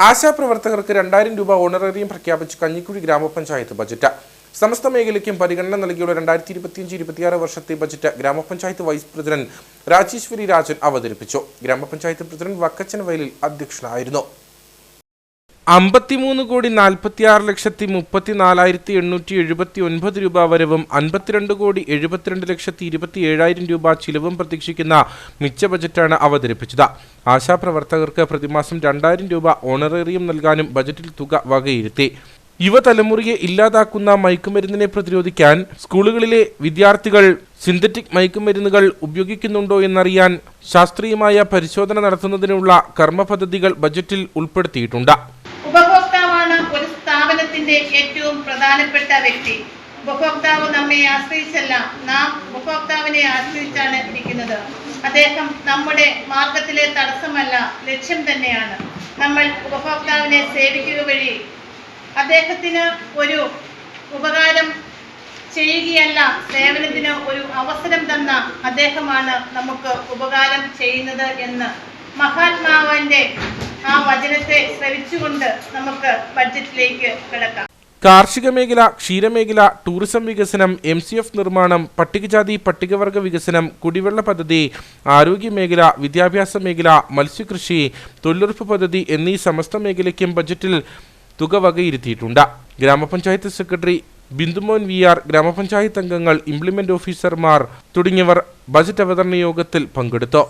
ആശാപ്രവർത്തകർക്ക് രണ്ടായിരം രൂപ ഓണറേറിയം പ്രഖ്യാപിച്ച് കഞ്ഞിക്കുഴി ഗ്രാമപഞ്ചായത്ത് ബജറ്റ്. സമസ്ത മേഖലയ്ക്കും പരിഗണന നൽകിയുള്ള രണ്ടായിരത്തി ഇരുപത്തിയഞ്ച് ഇരുപത്തിയാറ് വർഷത്തെ ബജറ്റ് ഗ്രാമപഞ്ചായത്ത് വൈസ് പ്രസിഡന്റ് രാജേശ്വരി രാജൻ അവതരിപ്പിച്ചു. ഗ്രാമപഞ്ചായത്ത് പ്രസിഡന്റ് വക്കച്ചൻ വയലിൽ അധ്യക്ഷനായിരുന്നു. അമ്പത്തിമൂന്ന് കോടി നാൽപ്പത്തിയാറ് ലക്ഷത്തി മുപ്പത്തി നാലായിരത്തി എണ്ണൂറ്റി എഴുപത്തി ഒൻപത് രൂപ വരവും അൻപത്തിരണ്ട് കോടി എഴുപത്തിരണ്ട് ലക്ഷത്തി ഇരുപത്തി ഏഴായിരം രൂപ ചിലവും പ്രതീക്ഷിക്കുന്ന മിച്ച ബജറ്റാണ് അവതരിപ്പിച്ചത്. ആശാപ്രവർത്തകർക്ക് പ്രതിമാസം രണ്ടായിരം രൂപ ഓണറേറിയം നൽകാനും ബജറ്റിൽ തുക വകയിരുത്തി. യുവതലമുറയെ ഇല്ലാതാക്കുന്ന മയക്കുമരുന്നിനെ പ്രതിരോധിക്കാൻ സ്കൂളുകളിലെ വിദ്യാർത്ഥികൾ സിന്തറ്റിക് മയക്കുമരുന്നുകൾ ഉപയോഗിക്കുന്നുണ്ടോ എന്നറിയാൻ ശാസ്ത്രീയമായ പരിശോധന നടത്തുന്നതിനുള്ള കർമ്മ പദ്ധതികൾ ബജറ്റിൽ ഉൾപ്പെടുത്തിയിട്ടുണ്ട്. സ്ഥാപനത്തിന്റെ ഏറ്റവും പ്രധാനപ്പെട്ട വ്യക്തി. ഉപഭോക്താവ് നമ്മെ ആശ്രയിച്ചല്ല നാം ഉപഭോക്താവിനെ ആശ്രയിച്ചാണ് ഇരിക്കുന്നത്. അദ്ദേഹം നമ്മുടെ മാർഗത്തിലെ തടസ്സമല്ല ലക്ഷ്യം തന്നെയാണ്. നമ്മൾ ഉപഭോക്താവിനെ സേവിക്കുക വഴി അദ്ദേഹത്തിന് ഒരു ഉപകാരം ചെയ്യുകയല്ല സേവനത്തിന് ഒരു അവസരം തന്ന അദ്ദേഹമാണ് നമുക്ക് ഉപകാരം ചെയ്യുന്നത് എന്ന് മഹാത്മാവിന്റെ ആ വചനത്തെ ശ്രവിച്ചുകൊണ്ട് നമുക്ക് ബഡ്ജറ്റിലേക്ക് കിടക്കാം. കാർഷിക മേഖല ക്ഷീരമേഖല ടൂറിസം വികസനം എം സി എഫ് നിർമ്മാണം പട്ടികജാതി പട്ടികവർഗ വികസനം കുടിവെള്ള പദ്ധതി ആരോഗ്യ മേഖല വിദ്യാഭ്യാസ മേഖല മത്സ്യകൃഷി തൊഴിലുറപ്പ് പദ്ധതി എന്നീ സമസ്ത മേഖലയ്ക്കും ബജറ്റിൽ തുക വകയിരുത്തിയിട്ടുണ്ട്. ഗ്രാമപഞ്ചായത്ത് സെക്രട്ടറി ബിന്ദുമോൻ വി ആർ ഗ്രാമപഞ്ചായത്ത് അംഗങ്ങൾ ഇംപ്ലിമെന്റ് ഓഫീസർമാർ തുടങ്ങിയവർ ബജറ്റ് അവതരണ യോഗത്തിൽ പങ്കെടുത്തു.